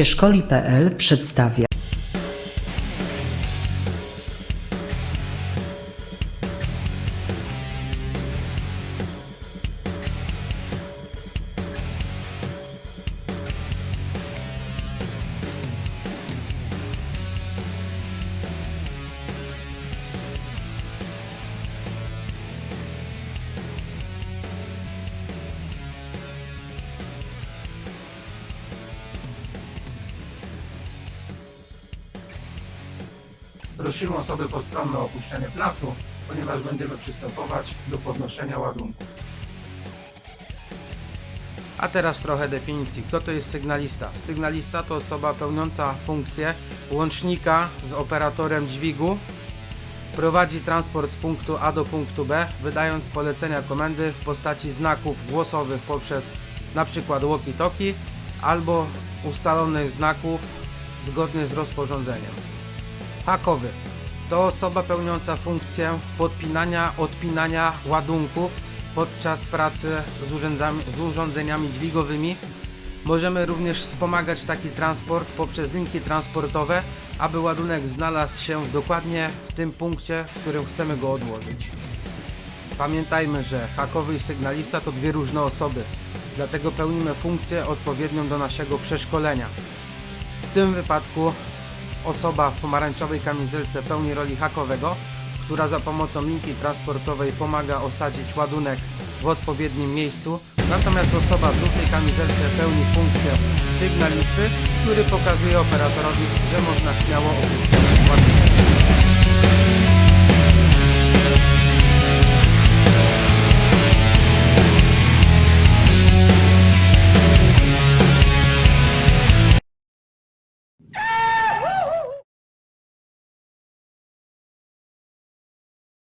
Sieszkoli.pl przedstawia. Prosimy osoby postronne o opuszczenie placu, ponieważ będziemy przystępować do podnoszenia ładunku. A teraz trochę definicji. Kto to jest sygnalista? Sygnalista to osoba pełniąca funkcję łącznika z operatorem dźwigu. Prowadzi transport z punktu A do punktu B, wydając polecenia komendy w postaci znaków głosowych poprzez np. walkie-talkie albo ustalonych znaków zgodnie z rozporządzeniem. Hakowy to osoba pełniąca funkcję podpinania, odpinania ładunków podczas pracy z, z urządzeniami dźwigowymi. Możemy również wspomagać taki transport poprzez linki transportowe, aby ładunek znalazł się dokładnie w tym punkcie, w którym chcemy go odłożyć. Pamiętajmy, że hakowy i sygnalista to dwie różne osoby, dlatego pełnimy funkcję odpowiednią do naszego przeszkolenia. W tym wypadku osoba w pomarańczowej kamizelce pełni roli hakowego, która za pomocą linki transportowej pomaga osadzić ładunek w odpowiednim miejscu, natomiast osoba w żółtej kamizelce pełni funkcję sygnalisty, który pokazuje operatorowi, że można śmiało opuścić ładunek.